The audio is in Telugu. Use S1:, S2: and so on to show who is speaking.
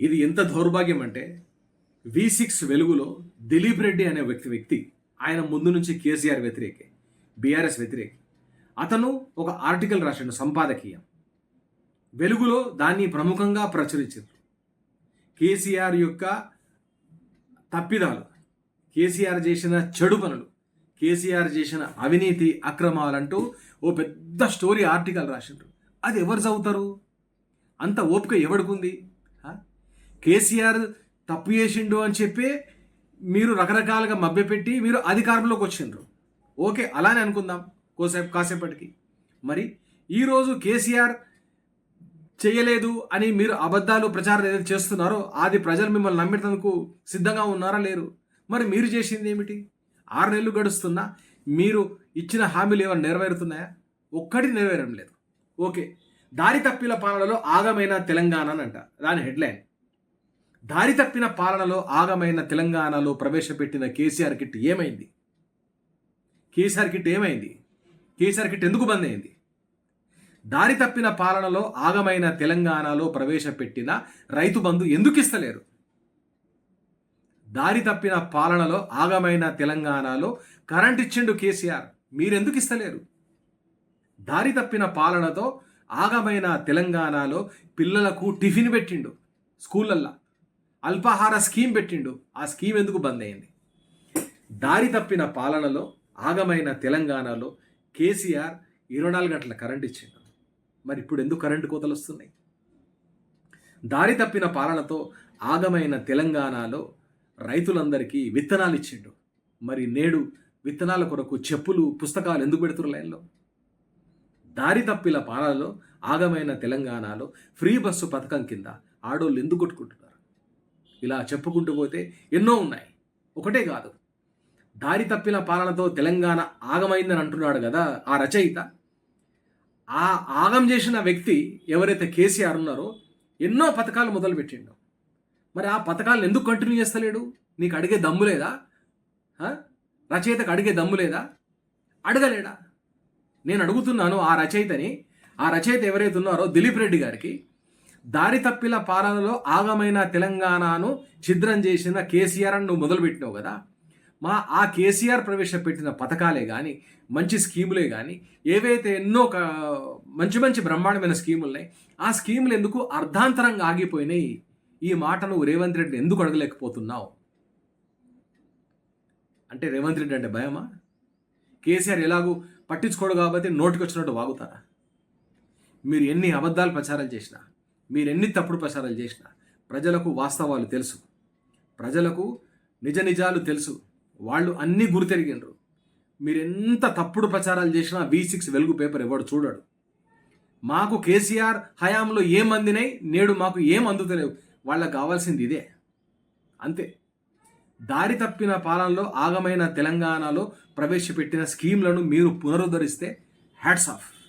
S1: ఇది ఎంత దౌర్భాగ్యం అంటే వి సిక్స్ వెలుగులో దిలీప్ రెడ్డి అనే వ్యక్తి వ్యక్తి ఆయన ముందు నుంచి కేసీఆర్ వ్యతిరేకే బీఆర్ఎస్ వ్యతిరేకి. అతను ఒక ఆర్టికల్ రాశాడు సంపాదకీయం. వెలుగులో దాన్ని ప్రముఖంగా ప్రచురించారు కేసీఆర్ యొక్క తప్పిదాలు కేసీఆర్ చేసిన చెడు పనులు కేసీఆర్ చేసిన అవినీతి అక్రమాలంటూ ఓ పెద్ద స్టోరీ ఆర్టికల్ రాసిండ్రు అది ఎవరు చదువుతారు? అంత ఓపిక ఎవడుకుంది కేసీఆర్ తప్పు చేసిండు అని చెప్పి మీరు రకరకాలుగా మభ్యపెట్టి మీరు అధికారంలోకి వచ్చిండ్రు. ఓకే అలానే అనుకుందాం కోసేపు కాసేపటికి. మరి ఈరోజు కేసీఆర్ చేయలేదు అని మీరు అబద్ధాలు ప్రచారం ఏదైతే చేస్తున్నారో అది ప్రజలు మిమ్మల్ని నమ్మేటందుకు సిద్ధంగా ఉన్నారా లేరు? మరి మీరు చేసింది ఏమిటి? ఆరు నెలలు గడుస్తున్నా మీరు ఇచ్చిన హామీలు ఏమైనా నెరవేరుతున్నాయా? ఒక్కటి నెరవేరడం లేదు. ఓకే దారి తప్పిన పాలనలో ఆగమైన తెలంగాణ అని అంట. దాని హెడ్లైన్. దారి తప్పిన పాలనలో ఆగమైన తెలంగాణలో ప్రవేశపెట్టిన కేసీఆర్ కిట్ ఏమైంది? కేసీఆర్ కిట్ ఏమైంది? కేసీఆర్ కిట్ ఎందుకు బంద్ అయింది? దారి తప్పిన పాలనలో ఆగమైన తెలంగాణలో ప్రవేశపెట్టిన రైతు బంధు ఎందుకు ఇస్తలేరు? దారి తప్పిన పాలనలో ఆగమైన తెలంగాణలో కరెంట్ ఇచ్చిండు కేసీఆర్ మీరెందుకు ఇస్తలేరు? దారి తప్పిన పాలనతో ఆగమైన తెలంగాణలో పిల్లలకు టిఫిన్ పెట్టిండు స్కూళ్ళల్లో. అల్పాహార స్కీమ్ పెట్టిండు. ఆ స్కీమ్ ఎందుకు బంద్ అయింది? దారి తప్పిన పాలనలో ఆగమైన తెలంగాణలో కేసీఆర్ ఇరవై నాలుగు గంటల కరెంట్ ఇచ్చిండు. మరి ఇప్పుడు ఎందుకు కరెంటు కోతలు వస్తున్నాయి? దారి తప్పిన పాలనతో ఆగమైన తెలంగాణలో రైతులందరికీ విత్తనాలు ఇచ్చిండు. మరి నేడు విత్తనాల కొరకు చెప్పులు పుస్తకాలు ఎందుకు పెడుతున్నారు లైన్లో? దారి తప్పిన పాలనలో ఆగమైన తెలంగాణలో ఫ్రీ బస్సు పథకం కింద ఆడోళ్ళు ఎందుకు కొట్టుకుంటున్నారు? ఇలా చెప్పుకుంటూ పోతే ఎన్నో ఉన్నాయి. ఒకటే కాదు. దారి తప్పిన పాలనతో తెలంగాణ ఆగమైందని అంటున్నాడు కదా ఆ రచయిత. ఆ ఆగం చేసిన వ్యక్తి ఎవరైతే కేసీఆర్ ఉన్నారో ఎన్నో పథకాలు మొదలుపెట్టిండు మరి ఆ పథకాలను ఎందుకు కంటిన్యూ చేస్తలేడు? నీకు అడిగే దమ్ము లేదా? రచయితకు అడిగే దమ్ము లేదా? అడగలేడా? నేను అడుగుతున్నాను ఆ రచయితని. ఆ రచయిత ఎవరైతే ఉన్నారో దిలీప్ రెడ్డి గారికి. దారి తప్పిల పాలనలో ఆగమైన తెలంగాణను ఛిద్రం చేసిన కేసీఆర్ అని నువ్వు మొదలుపెట్టినావు కదా. మా ఆ కేసీఆర్ ప్రవేశపెట్టిన పథకాలే కానీ మంచి స్కీములే కానీ ఏవైతే ఎన్నో మంచి మంచి బ్రహ్మాండమైన స్కీములు ఉన్నాయి ఆ స్కీములు ఎందుకు అర్ధాంతరంగా ఆగిపోయినాయి? ఈ మాట నువ్వు రేవంత్ రెడ్డి ఎందుకు అడగలేకపోతున్నావు? అంటే రేవంత్ రెడ్డి అంటే భయమా? కేసీఆర్ ఎలాగూ పట్టించుకోడు కాబట్టి నోటికి వచ్చినట్టు వాగుతారా? మీరు ఎన్ని అబద్ధాలు ప్రచారం చేసినా? మీరు ఎన్ని తప్పుడు ప్రచారాలు చేసినా ప్రజలకు వాస్తవాలు తెలుసు. ప్రజలకు నిజ నిజాలు తెలుసు. వాళ్ళు అన్నీ గుర్తెరిగినరు మీరు ఎంత తప్పుడు ప్రచారాలు చేసినా వి సిక్స్ వెలుగు పేపర్ ఎవడు చూడడు. మాకు కేసీఆర్ హయాంలో ఏం అందినాయి నేడు మాకు ఏం అందుతలేవు. వాళ్ళకి కావాల్సింది ఇదే. అంతే. దారి తప్పిన పాలనలో ఆగమైన తెలంగాణలో ప్రవేశపెట్టిన స్కీమ్లను మీరు పునరుద్ధరిస్తే హ్యాట్స్ ఆఫ్.